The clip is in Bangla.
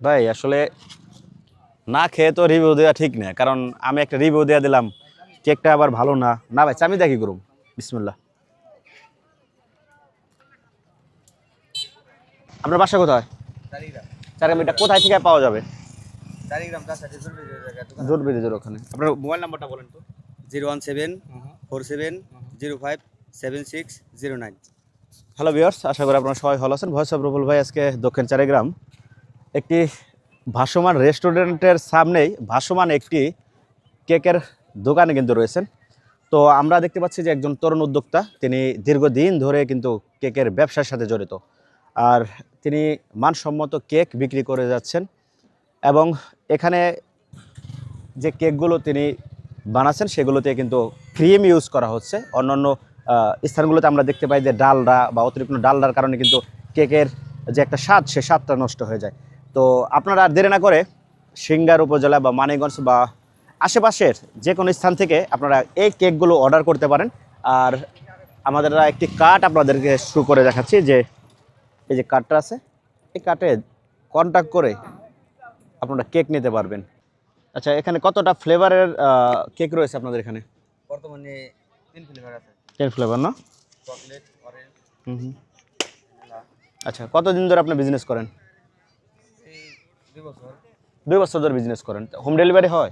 ভাই আসলে না খেয়ে তো রিভিউ দেওয়া ঠিক না কারণ আমি একটা রিভিউ দেওয়া দিলাম কেকটা আবার ভালো না। না ভাই আমি দেখি করুম বিসমুল্লাহ। আপনার বাসা কোথায়? চারিগ্রাম। এটা কোথায় থেকে পাওয়া যাবে? জোর ব্রিজের ওখানে। আপনার মোবাইল নাম্বারটা বলেন তো। Zero one seven four seven zero five seven six zero nine. Hello viewers আশা করি আপনারা সবাই ভালো আছেন। ভয়েস অফ রুবুল ভাই আজকে দক্ষিণ চারিগ্রাম। একটি ভাসমান রেস্টুরেন্টের সামনেই ভাসমান একটি কেকের দোকানে কিন্তু রয়েছেন। তো আমরা দেখতে পাচ্ছি যে একজন তরুণ উদ্যোক্তা, তিনি দীর্ঘদিন ধরে কিন্তু কেকের ব্যবসার সাথে জড়িত। আর তিনি মানসম্মত কেক বিক্রি করে যাচ্ছেন এবং এখানে যে কেকগুলো তিনি বানাচ্ছেন, সেগুলোতে কিন্তু ক্রিম ইউজ করা হচ্ছে। অন্যান্য স্থানগুলোতে আমরা দেখতে পাই যে ডালডা বা অতিরিক্ত ডালডার কারণে কিন্তু কেকের যে একটা স্বাদ, সে স্বাদটা নষ্ট হয়ে যায়। তো আপনারা আর দেরি না করে সিঙ্গার উপজেলা বা মানিগঞ্জ বা আশেপাশের যে কোনো স্থান থেকে আপনারা এই কেকগুলো অর্ডার করতে পারেন। আর আমাদের একটি কার্ড আপনাদেরকে শুরু করে দেখাচ্ছি যে এই যে কার্ডটা আছে এই কার্ডে কন্ট্যাক্ট করে আপনারা কেক নিতে পারবেন। আচ্ছা এখানে কতটা ফ্লেভারের কেক রয়েছে আপনাদের এখানে? বর্তমানে তিন ফ্লেভার আছে। টেন ফ্লেভার না? Chocolate orange hmm hmm. আচ্ছা কতদিন ধরে আপনি বিজনেস করেন? দুই বছর? ধরে বিজনেস করেন। হোম ডেলিভারি হয়?